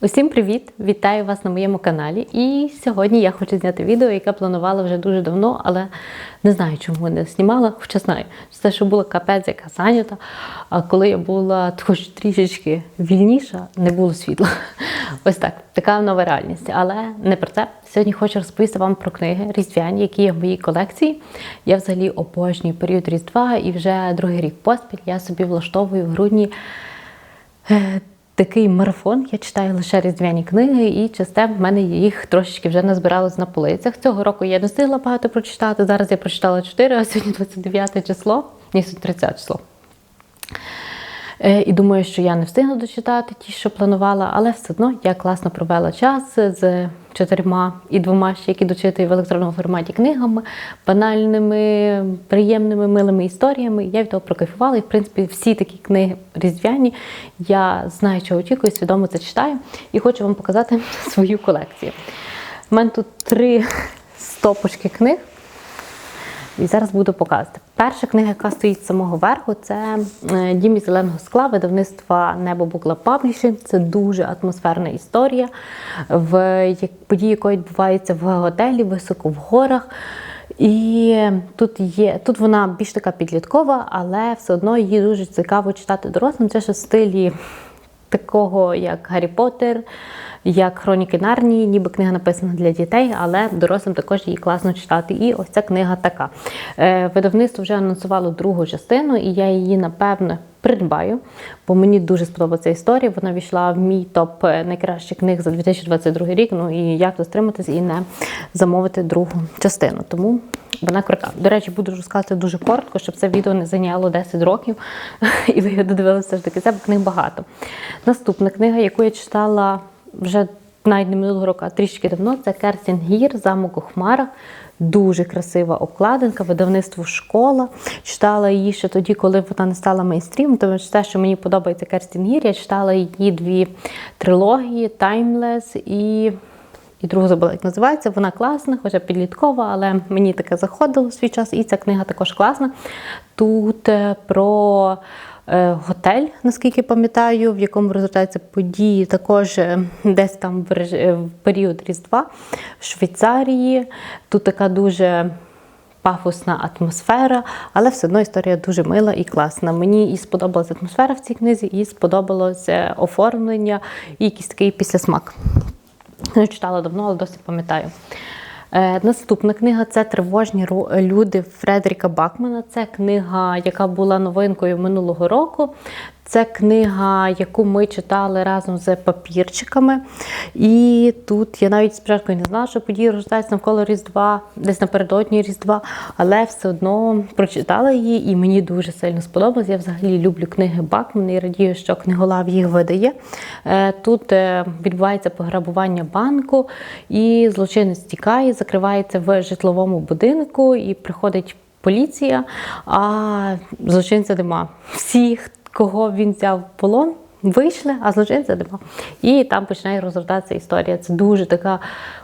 Усім привіт! Вітаю вас на моєму каналі. І сьогодні я хочу зняти відео, яке планувала вже дуже давно, але не знаю, чому не знімала, хоча знаю. Це що була капець, яка зайнята. А коли я була хоч трішечки вільніша, не було світла. Ось так, така нова реальність. Але не про це. Сьогодні хочу розповісти вам про книги різдвяні, які є в моїй колекції. Я взагалі обожнюю період Різдва і вже другий рік поспіль я собі влаштовую в грудні. Такий марафон, я читаю лише різдвяні книги, і часте в мене їх трошечки вже назбиралось на полицях. Цього року я не встигла багато прочитати. Зараз я прочитала 4, а сьогодні 29 число, ні, сьогодні 30 число. Е, І думаю, що я не встигну дочитати ті, що планувала, але все одно я класно провела час з чотирма і двома ще, які дочитую в електронному форматі книгами, банальними, приємними, милими історіями. Я від того прокайфувала. І, в принципі, всі такі книги різдвяні. Я знаю, чого очікую, свідомо це читаю і хочу вам показати свою колекцію. У мене тут три стопочки книг. І зараз буду показувати. Перша книга, яка стоїть з самого верху, це е, Дім із зеленого скла, видавництва Небо Букла Паблішинг. Це дуже атмосферна історія, в події якої відбуваються в готелі, високо в горах. І тут є, тут вона більш така підліткова, але все одно її дуже цікаво читати дорослим. Це ще в стилі такого, як Гаррі Поттер, як Хроніки Нарнії, ніби книга написана для дітей, але дорослим також її класно читати. І ось ця книга така. Е, Видавництво вже анонсувало другу частину, і я її, напевно, придбаю, бо мені дуже сподобається історія. Вона війшла в мій топ найкращих книг за 2022 рік. Ну і як достриматись і не замовити другу частину. Тому вона крута. До речі, буду розказувати дуже коротко, щоб це відео не зайняло 10 років, і ви його додивилися ж таки. Це книг багато. Наступна книга, яку я читала вже навіть не минулого року, а трішки давно, це Керстін Гір, замок у хмарах. Дуже красива обкладинка, видавництво школа. Читала її ще тоді, коли вона не стала мейстрімом. Тому що те, що мені подобається Керстін Гір, я читала її дві трилогії Timeless і. І другу забула, як називається. Вона класна, хоча підліткова, але мені таке заходило в свій час, і ця книга також класна. Тут е, про готель, наскільки пам'ятаю, в якому розгортаються події, також е, десь там е, в період Різдва в Швейцарії. Тут така дуже пафосна атмосфера, але все одно історія дуже мила і класна. Мені і сподобалася атмосфера в цій книзі, і сподобалося оформлення, і якийсь такий післясмак. Не читала давно, але досі пам'ятаю. Е, наступна книга це Тривожні ру- люди Фредеріка Бакмана. Це книга, яка була новинкою минулого року. Це книга, яку ми читали разом з папірчиками. І тут я навіть спочатку не знала, що події розгортаються навколо Різдва, десь напередодні Різдва, але все одно прочитала її і мені дуже сильно сподобалось. Я взагалі люблю книги Бакмана і радію, що книголав їх видає. Е, Тут е, відбувається пограбування банку, і злочинець тікає, закривається в житловому будинку і приходить поліція, а злочинця нема. Всі, кого він взяв в полон, вийшли, а злочинця нема. І там починає розгортатися історія. Це дуже така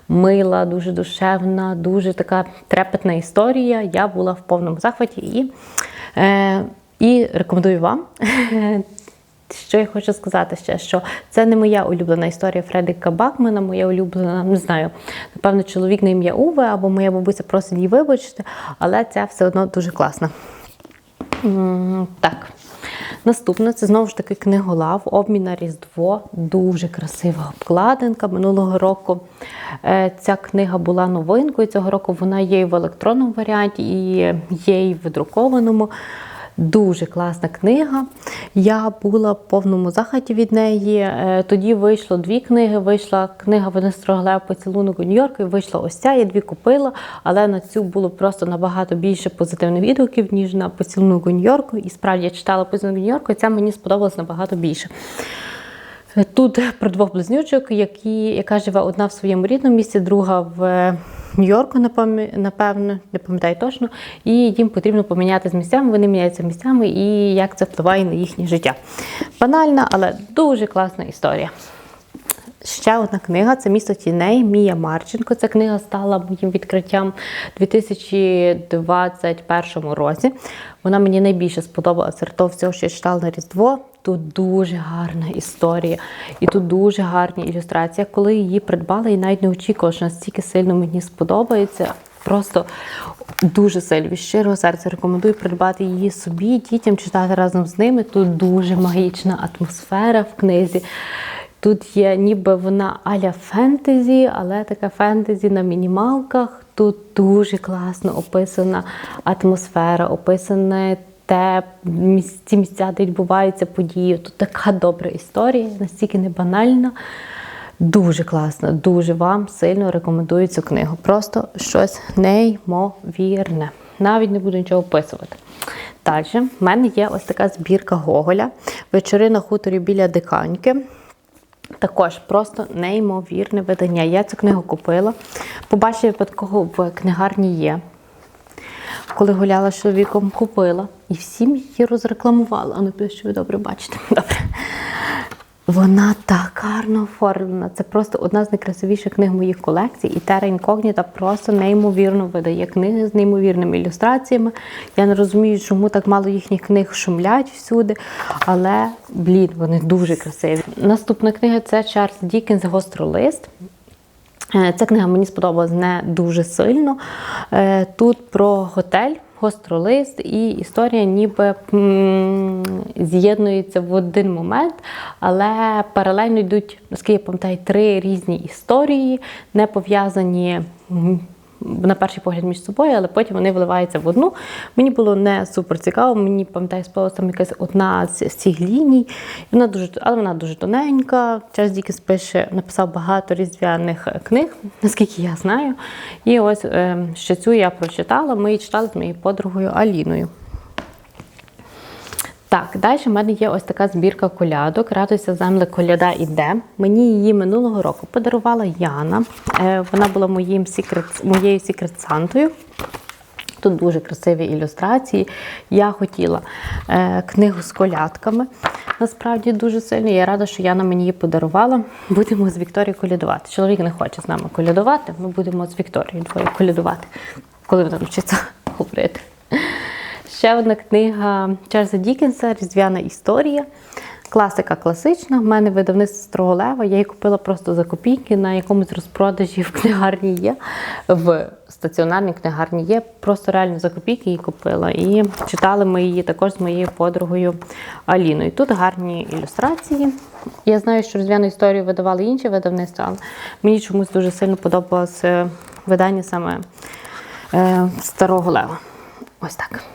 мила, дуже душевна, дуже така трепетна історія. Я була в повному захваті і, е, і рекомендую вам. Що я хочу сказати ще, що це не моя улюблена історія Фредеріка Бакмана, моя улюблена, не знаю, напевно, чоловік на ім'я Уве, або моя бабуся просить її вибачити, але це все одно дуже класно. Так. Наступне це знову ж таки книголав, обмін на Різдво. Дуже красива обкладинка. Минулого року е, ця книга була новинкою. Цього року вона є і в електронному варіанті, і є і в друкованому. Дуже класна книга. Я була в повному захваті від неї. Е, Тоді вийшло дві книги. Вийшла книга Венестро Глеб поцілунок у Нью-Йорку, і вийшла ось ця. Я дві купила, але на цю було просто набагато більше позитивних відгуків, ніж на поцілунок у Нью-Йорку. І справді я читала поцілунок у Нью-Йорку, і ця мені сподобалась набагато більше. Тут про двох близнючок, які, яка живе одна в своєму рідному місці, друга в Нью-Йорку, напевно, не пам'ятаю точно, і їм потрібно поміняти з місцями, вони міняються місцями, і як це впливає на їхнє життя. Банальна, але дуже класна історія. Ще одна книга це Місто тіней Мія Марченко. Ця книга стала моїм відкриттям у 2021 році. Вона мені найбільше сподобалася серед того всього, що я читала на Різдво. Тут дуже гарна історія, і тут дуже гарні ілюстрації. Коли її придбала, і навіть не очікувала, що настільки сильно мені сподобається. Просто дуже сильно від щирого серця рекомендую придбати її собі, дітям читати разом з ними. Тут дуже магічна атмосфера в книзі. Тут є ніби вона аля фентезі, але така фентезі на мінімалках. Тут дуже класно описана атмосфера, описане те ті місця, де відбуваються події. Тут така добра історія, настільки не банальна. Дуже класно, дуже вам сильно рекомендую цю книгу. Просто щось неймовірне. Навіть не буду нічого описувати. Далі, в мене є ось така збірка Гоголя. Вечори на хуторі біля диканьки. Також просто неймовірне видання. Я цю книгу купила. Побачила випадково в книгарні є. Коли гуляла з чоловіком, купила і всім її розрекламувала. А ну, що ви добре бачите. Добре. Вона так гарно оформлена. Це просто одна з найкрасивіших книг моїх колекцій. І Тера Інкогніта просто неймовірно видає книги з неймовірними ілюстраціями. Я не розумію, чому так мало їхніх книг шумлять всюди. Але, блін, вони дуже красиві. Наступна книга це Чарльз Дікінс Гостролист. Е, Ця книга мені сподобалась не дуже сильно. Е, Тут про готель, гостролист, і історія ніби з'єднуються в один момент, але паралельно йдуть, наскільки я пам'ятаю, три різні історії, не пов'язані. На перший погляд між собою, але потім вони вливаються в одну. Мені було не супер цікаво. Мені пам'ятаю, сподобалася там якась одна з, цих ліній. Вона дуже, але вона дуже тоненька. Час Дікінс пише, написав багато різдвяних книг, наскільки я знаю. І ось е, ще цю я прочитала. Ми її читали з моєю подругою Аліною. Так, далі в мене є ось така збірка колядок. Радуйся, земле, коляда іде. Мені її минулого року подарувала Яна. Е, Вона була моїм секрет, моєю секрет-сантою. Тут дуже красиві ілюстрації. Я хотіла е, книгу з колядками. Насправді дуже сильно. Я рада, що Яна мені її подарувала. Будемо з Вікторією колядувати. Чоловік не хоче з нами колядувати. Ми будемо з Вікторією двоє колядувати, коли вона навчиться говорити. Ще одна книга Чарльза Дікенса Різдвяна історія. Класика класична. В мене видавництво Строголева. Я її купила просто за копійки на якомусь розпродажі в книгарні є. В стаціонарній книгарні є. Просто реально за копійки її купила. І читали ми її також з моєю подругою Аліною. Тут гарні ілюстрації. Я знаю, що різдвяну історію видавали інші видавництва, але мені чомусь дуже сильно подобалося видання саме е, Старого Лева. Ось так.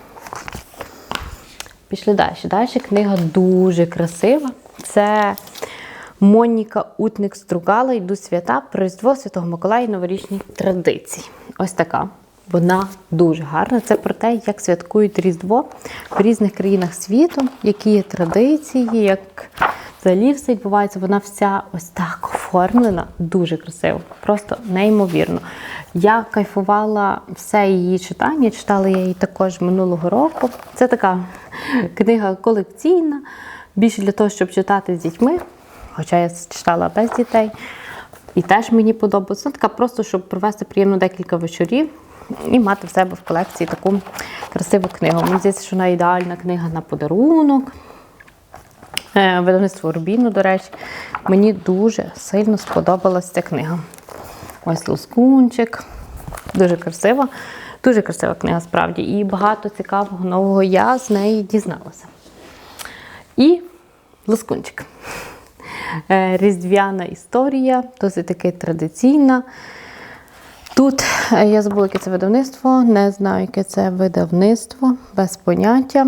Пішли далі. Далі книга дуже красива. Це Моніка Утник Стругала Йду свята про Різдво Святого Миколая і новорічні традиції. Ось така. Вона дуже гарна. Це про те, як святкують Різдво в різних країнах світу, які є традиції, як взагалі все відбувається. Вона вся ось так оформлена, дуже красиво, просто неймовірно. Я кайфувала все її читання, читала я її також минулого року. Це така книга колекційна, більше для того, щоб читати з дітьми, хоча я читала без дітей. І теж мені подобається. Вона така просто, щоб провести приємно декілька вечорів і мати в себе в колекції таку красиву книгу. Мені здається, що вона ідеальна книга на подарунок. Е, Видавництво Рубіну, до речі, мені дуже сильно сподобалася ця книга. Ось лоскунчик. Дуже красива. Дуже красива книга, справді. І багато цікавого нового я з неї дізналася. І лоскунчик. Е, Різдвяна історія, досить таки традиційна. Тут е, я забула, яке це видавництво, не знаю, яке це видавництво, без поняття.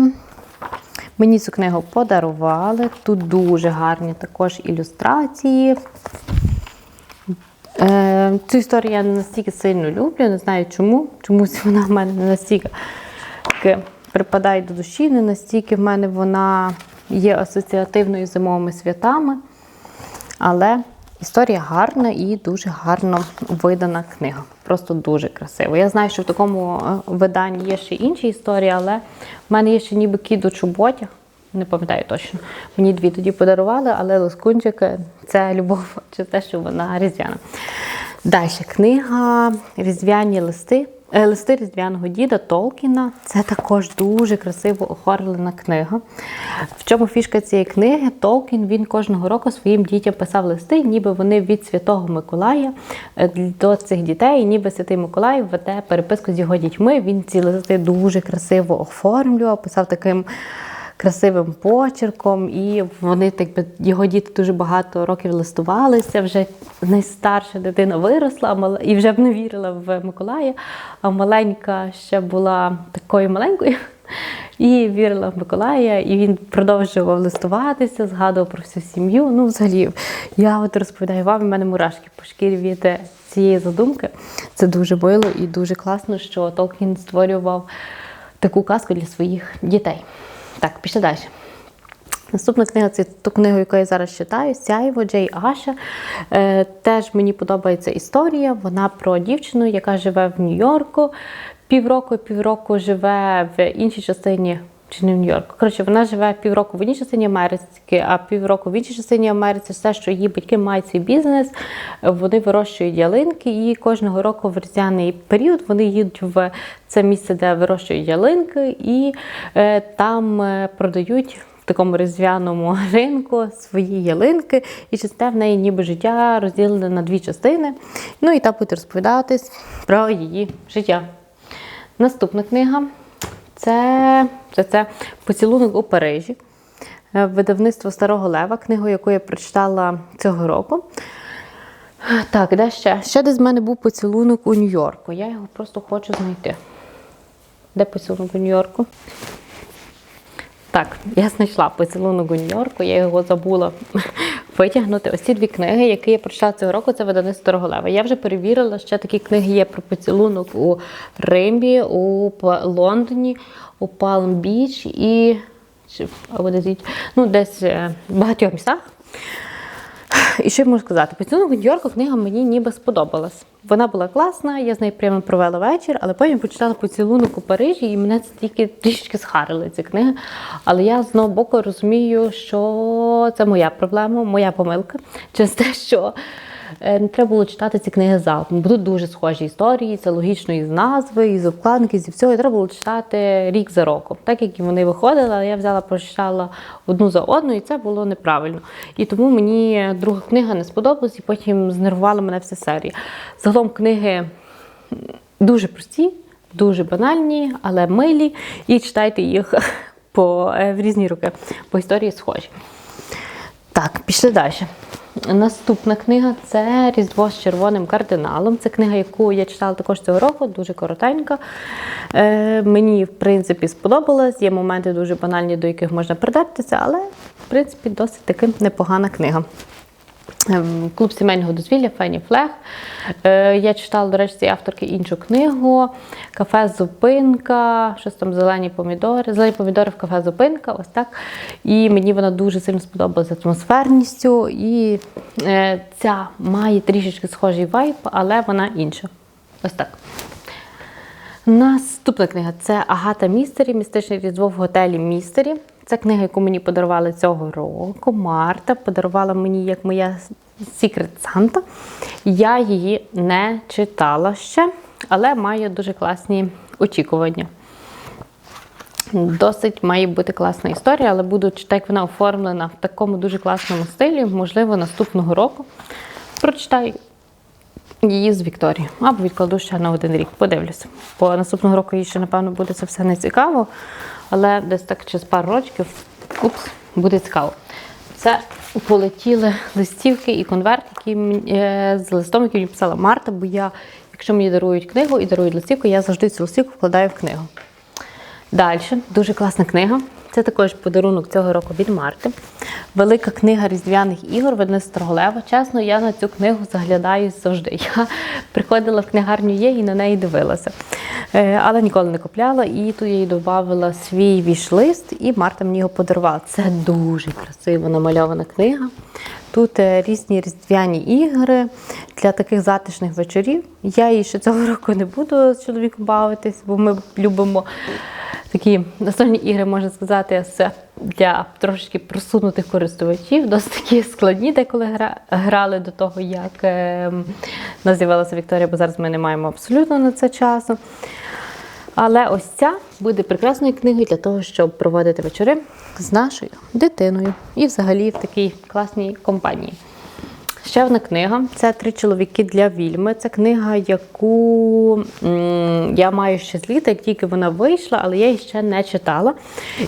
Мені цю книгу подарували. Тут дуже гарні також ілюстрації. Е, Цю історію я настільки сильно люблю, не знаю чому. Чомусь вона в мене не настільки припадає до душі, не настільки в мене вона є асоціативною зимовими святами. Але історія гарна і дуже гарно видана книга. Просто дуже красиво. Я знаю, що в такому е, виданні є ще інші історії, але в мене є ще ніби кіт у. Не пам'ятаю точно. Мені дві тоді подарували, але лоскунчик це любов чи те, що вона різдвяна. Далі книга Різдвяні листи. Е, Листи різдвяного діда Толкіна. Це також дуже красиво оформлена книга. В чому фішка цієї книги? Толкін він кожного року своїм дітям писав листи, ніби вони від Святого Миколая е, до цих дітей, ніби Святий Миколай веде переписку з його дітьми. Він ці листи дуже красиво оформлював, писав таким красивим почерком, і вони так би його діти дуже багато років листувалися. Вже найстарша дитина виросла і вже б не вірила в Миколая, а маленька ще була такою маленькою. І вірила в Миколая, і він продовжував листуватися, згадував про всю сім'ю. Ну, взагалі, я от розповідаю вам, в мене мурашки по шкірі від цієї задумки. Це дуже мило і дуже класно, що Толкін створював таку казку для своїх дітей. Так, пішли далі. Наступна книга це ту книгу, яку я зараз читаю, Сяйво Джей Аша. Е, теж мені подобається історія. Вона про дівчину, яка живе в Нью-Йорку. Півроку, півроку живе в іншій частині. Чи не в Нью-Йорку. Коротше, вона живе півроку в одній частині Америки, а півроку в іншій частині Америки. Все, що її батьки мають свій бізнес. Вони вирощують ялинки, і кожного року в різдвяний період вони їдуть в це місце, де вирощують ялинки, і е, там е, продають в такому різдвяному ринку свої ялинки, і часте в неї ніби життя розділене на дві частини. Ну і там буде розповідатись про її життя. Наступна книга це, це, це Поцілунок у Парижі. Е, Видавництво Старого Лева, книгу, яку я прочитала цього року. Так, де ще? Ще десь в мене був поцілунок у Нью-Йорку. Я його просто хочу знайти. Де поцілунок у Нью-Йорку? Так, я знайшла поцілунок у Нью-Йорку, я його забула витягнути. Ось ці дві книги, які я прочитала цього року, це видавництво Старого Лева. Я вже перевірила, ще такі книги є про поцілунок у Римбі, у Лондоні, у Палм-Біч і або десь, ну, десь е, в багатьох містах. І що я можу сказати? Поцілунок у Нью-Йорку книга мені ніби сподобалась. Вона була класна, я з нею прямо провела вечір, але потім почитала поцілунок у Парижі, і мене це тільки трішечки схарили ці книги. Але я з одного боку розумію, що це моя проблема, моя помилка через те, що не треба було читати ці книги залпом. Бо тут дуже схожі історії, це логічно із назви, із обкладинки, зі всього. І треба було читати рік за роком. Так як і вони виходили, але я взяла, прочитала одну за одну, і це було неправильно. І тому мені друга книга не сподобалась, і потім знервувала мене вся серія. Загалом книги дуже прості, дуже банальні, але милі. І читайте їх по, е, в різні роки, по історії схожі. Так, пішли далі. Наступна книга це Різдво з червоним кардиналом. Це книга, яку я читала також цього року, дуже коротенька. Е, мені, в принципі, сподобалась. Є моменти дуже банальні, до яких можна придертися, але, в принципі, досить таки непогана книга. Ем, Клуб сімейного дозвілля Фені Флег. Е, Я читала, до речі, цієї авторки іншу книгу. Кафе Зупинка, щось там зелені помідори. Зелені помідори в кафе Зупинка, ось так. І мені вона дуже сильно сподобалася атмосферністю. І е, ця має трішечки схожий вайб, але вона інша. Ось так. Наступна книга це Агата Містері, містичне різдво в готелі Містері. Це книга, яку мені подарували цього року. Марта подарувала мені як моя Secret Santa. Я її не читала ще, але маю дуже класні очікування. Досить має бути класна історія, але буду читати, як вона оформлена в такому дуже класному стилі. Можливо, наступного року прочитаю її з Вікторії. Або відкладу ще на один рік. Подивлюся. Бо наступного року їй ще, напевно, буде це все не цікаво. Але десь так через пару років упс, буде цікаво. Це полетіли листівки і конверт, які е, з листом, який мені писала Марта, бо я, якщо мені дарують книгу і дарують листівку, я завжди цю листівку вкладаю в книгу. Далі, дуже класна книга. Це також подарунок цього року від Марти. Велика книга різдвяних ігор видавництва Строголева. Чесно, я на цю книгу заглядаю завжди. Я приходила в книгарню є і на неї дивилася. Е, Але ніколи не купляла. І тут я їй додавала свій віш-лист, і Марта мені його подарувала. Це дуже красиво намальована книга. Тут е, різні різдвяні ігри для таких затишних вечорів. Я її ще цього року не буду з чоловіком бавитись, бо ми любимо такі настольні ігри, можна сказати, для трошечки просунутих користувачів, досить такі складні, деколи грали до того, як е, нас з'явилася Вікторія, бо зараз ми не маємо абсолютно на це часу. Але ось ця буде прекрасною книгою для того, щоб проводити вечори з нашою дитиною і взагалі в такій класній компанії. Ще одна книга це Три чоловіки для вільми. Це книга, яку я маю ще з літа, як тільки вона вийшла, але я її ще не читала.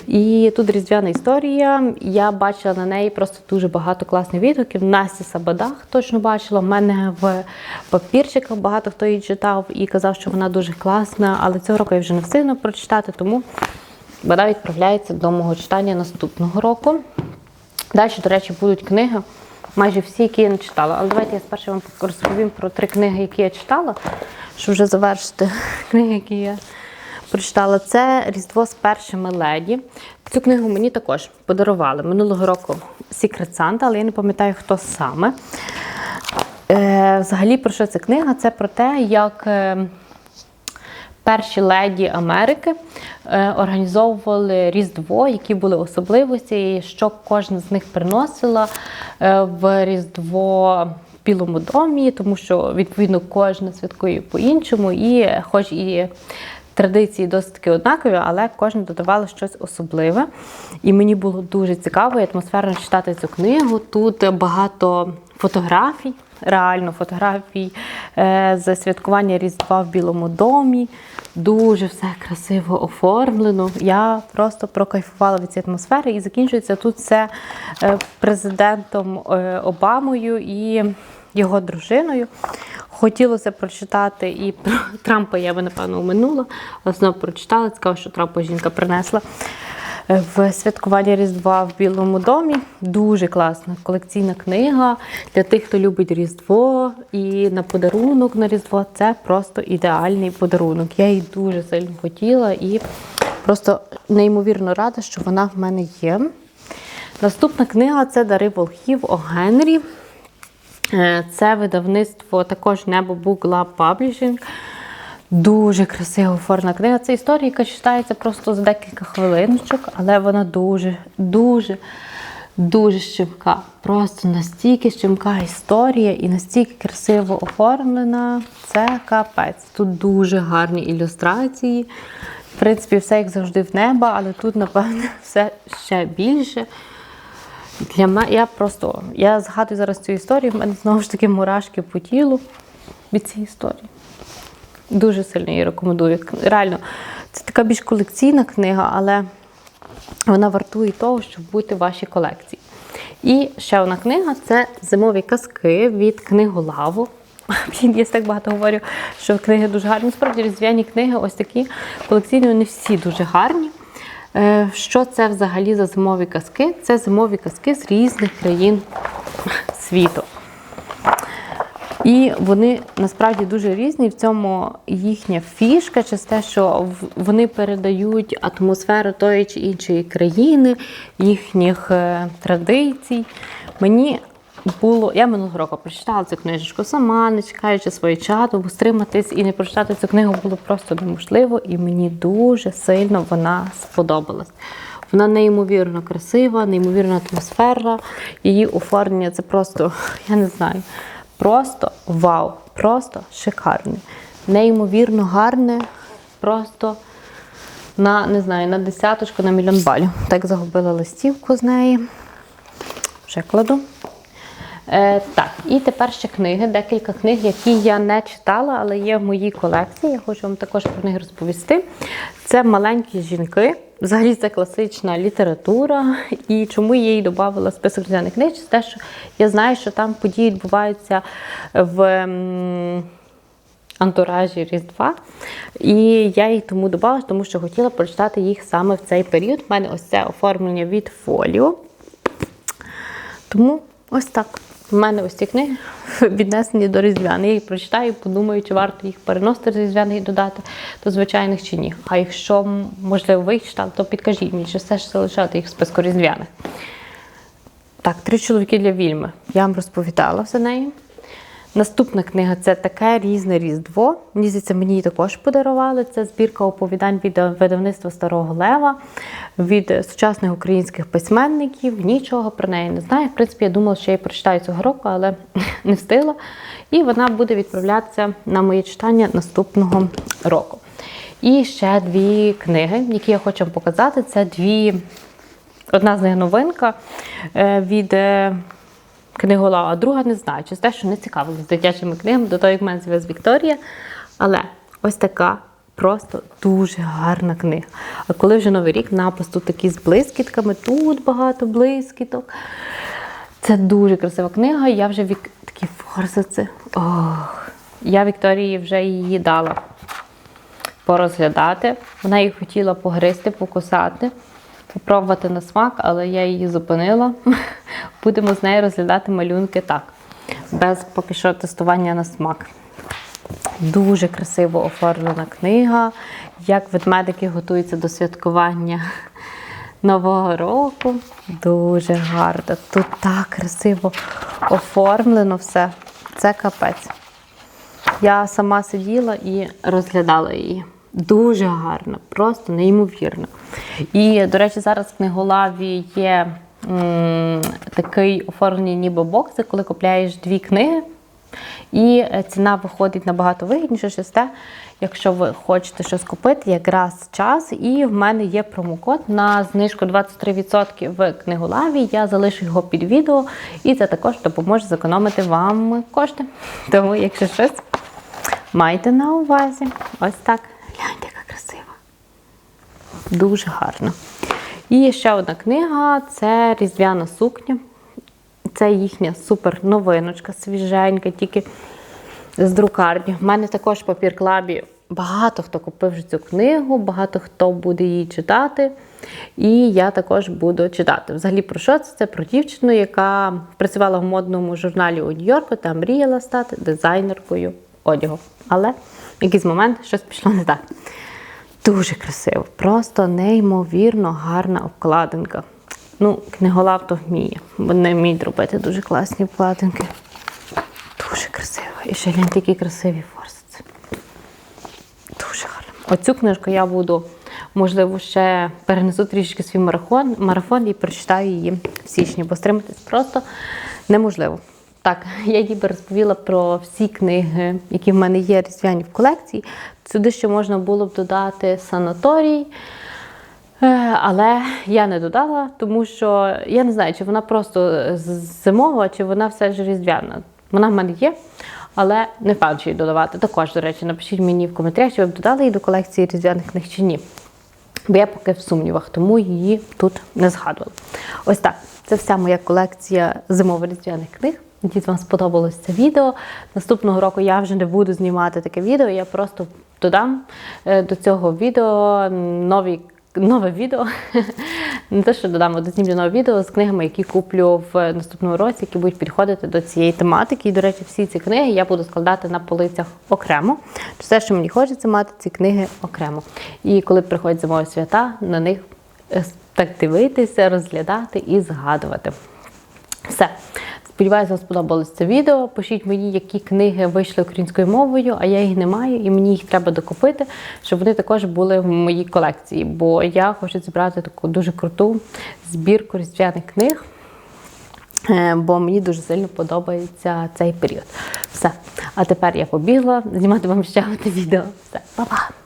І тут різдвяна історія. Я бачила на неї просто дуже багато класних відгуків. Настя Сабадах точно бачила. У мене в папірчиках багато хто її читав і казав, що вона дуже класна, але цього року я вже не встигну прочитати, тому вона відправляється до мого читання наступного року. Далі, до речі, будуть книги, майже всі, які я не читала. Але давайте я спершу вам розповім про три книги, які я читала, щоб вже завершити книги, які я прочитала. Це Різдво з першими леді. Цю книгу мені також подарували минулого року Secret Santa, але я не пам'ятаю, хто саме. Е, взагалі, про що ця книга? Це про те, як. Перші леді Америки е, організовували Різдво, які були особливості, і що кожна з них приносила е, в Різдво Білому домі, тому що відповідно кожна святкує по-іншому, і хоч і Традиції досить однакові, але кожна додавала щось особливе. І мені було дуже цікаво і атмосферно читати цю книгу. Тут багато фотографій, реально фотографій е, з святкування Різдва в Білому домі. Дуже все красиво оформлено. Я просто прокайфувала від цієї атмосфери і закінчується тут все е, президентом е, Обамою і його дружиною. Хотілося прочитати і про Трампа я би, напевно, оминула, але знову прочитала. Цікаво, що Трампа жінка принесла е, в святкування Різдва в Білому домі. Дуже класна колекційна книга для тих, хто любить Різдво. І на подарунок на Різдво це просто ідеальний подарунок. Я її дуже сильно хотіла і просто неймовірно рада, що вона в мене є. Наступна книга це Дари Волхів о Генрі. Е, Це видавництво також Небо Book Lab Publishing. Дуже красиво оформлена книга. Це історія, яка читається просто за декілька хвилиночок, але вона дуже, дуже, дуже щемка. Просто настільки щемка історія і настільки красиво оформлена. Це капець. Тут дуже гарні ілюстрації. В принципі, все як завжди в неба, але тут, напевне, все ще більше. Для мене я просто я згадую зараз цю історію. В мене знову ж таки мурашки по тілу від цієї історії. Дуже сильно її рекомендую. Реально, це така більш колекційна книга, але вона вартує того, щоб бути в вашій колекції. І ще одна книга це зимові казки від книголаву. Блін, я так багато говорю, що книги дуже гарні. Насправді різдвяні книги, ось такі колекційні, вони всі дуже гарні. Е, Що це взагалі за зимові казки? Це зимові казки з різних країн світу. І вони насправді дуже різні. В цьому їхня фішка, через те, що вони передають атмосферу тої чи іншої країни, їхніх е, традицій. Мені було, я минулого року прочитала цю книжечку сама, не чекаючи своє чату, стриматись і не прочитати цю книгу було просто неможливо, і мені дуже сильно вона сподобалась. Вона неймовірно красива, неймовірно атмосферна. Її оформлення це просто, я не знаю, просто вау, просто шикарне. Неймовірно гарне, просто на не знаю, на десяточку, на мільйон балів. Так загубила листівку з неї. Вже кладу. Е, так, і тепер ще книги, декілька книг, які я не читала, але є в моїй колекції. Я хочу вам також про них розповісти. Це маленькі жінки. Взагалі це класична література. І чому я її додавала список різдвяних книг? Це те, що я знаю, що там події відбуваються в. Антуражі Різдва. І я їх тому додала, тому що хотіла прочитати їх саме в цей період. У мене ось це оформлення від фоліо. Тому ось так. У мене ось ці книги віднесені до різдвяних. Я їх прочитаю, подумаю, чи варто їх переносити з різдвяних і додати до звичайних чи ні. А якщо, можливо, ви їх читали, то підкажіть мені, чи все ж залишати їх в списку різдвяних. Так, три чоловіки для вільми. Я вам розповідала за неї. Наступна книга це таке різне різдво. Мені здається, мені її також подарували. Це збірка оповідань від видавництва Старого Лева від сучасних українських письменників. Нічого про неї не знаю. В принципі, я думала, що я її прочитаю цього року, але не встигла. І вона буде відправлятися на моє читання наступного року. І ще дві книги, які я хочу вам показати. Це дві. Одна з них новинка е, від книголава, а друга не знаю, через те, що не цікавилась дитячими книгами до того, як в мене з'явилась Вікторія. Але ось така просто дуже гарна книга. А коли вже новий рік, напис тут такий з блискітками, тут багато блискіток. Це дуже красива книга. Я вже вік... такі форсиці. Ох. Я Вікторії вже її дала порозглядати. Вона її хотіла погризти, покусати, попробувати на смак, але я її зупинила. Будемо з нею розглядати малюнки так, без поки що тестування на смак. Дуже красиво оформлена книга, як ведмедики готуються до святкування Нового року. Дуже гарно. Тут так красиво оформлено все. Це капець. Я сама сиділа і розглядала її. Дуже гарно, просто неймовірно. І, до речі, зараз в книголаві є м, такий оформлені ніби бокси, коли купляєш дві книги. І е, ціна виходить набагато вигідніше через те, якщо ви хочете щось купити, якраз час. І в мене є промокод на знижку 23% в книголаві. Я залишу його під відео, і це також допоможе зекономити вам кошти. Тому, якщо щось, майте на увазі. Ось так. Гляньте, яка красива. Дуже гарно. І ще одна книга це Різдвяна сукня. Це їхня супер новиночка, свіженька, тільки з друкарні. В мене також в папір клабі багато хто купив цю книгу, багато хто буде її читати. І я також буду читати. Взагалі, про що це? Це про дівчину, яка працювала в модному журналі у Нью-Йорку та мріяла стати дизайнеркою одягу. Але якийсь момент щось пішло не так. Дуже красиво, просто неймовірно гарна обкладинка. Ну, книголав то вміє. Вони вміють робити дуже класні обкладинки. Дуже красиво. І ще гляньте, які красиві форсиці. Дуже гарно. Оцю книжку я буду, можливо, ще перенесу трішки свій марафон, марафон і прочитаю її в січні, бо стриматись просто неможливо. Так, я ніби розповіла про всі книги, які в мене є різдвяні в колекції. Сюди ще можна було б додати санаторій. Е, Але я не додала, тому що я не знаю, чи вона просто зимова, чи вона все ж різдвяна. Вона в мене є, але не факт, що її додавати. Також, до речі, напишіть мені в коментарях, чи ви б додали її до колекції різдвяних книг чи ні. Бо я поки в сумнівах, тому її тут не згадувала. Ось так. Це вся моя колекція зимово-різдвяних книг. Надіюсь, вам сподобалось це відео. Наступного року я вже не буду знімати таке відео, я просто додам е, до цього відео нові. Нове відео. Не те, що додам, дознімлю нове відео з книгами, які куплю в наступному році, які будуть підходити до цієї тематики. І, до речі, всі ці книги я буду складати на полицях окремо. Все, що мені хочеться мати, ці книги окремо. І коли приходять зимові свята, на них е, так дивитися, розглядати і згадувати. Все. Сподіваюся, вам сподобалось це відео. Пишіть мені, які книги вийшли українською мовою, а я їх не маю, і мені їх треба докупити, щоб вони також були в моїй колекції. Бо я хочу зібрати таку дуже круту збірку різдвяних книг, е, бо мені дуже сильно подобається цей період. Все. А тепер я побігла знімати вам ще одне відео. Все, па-па!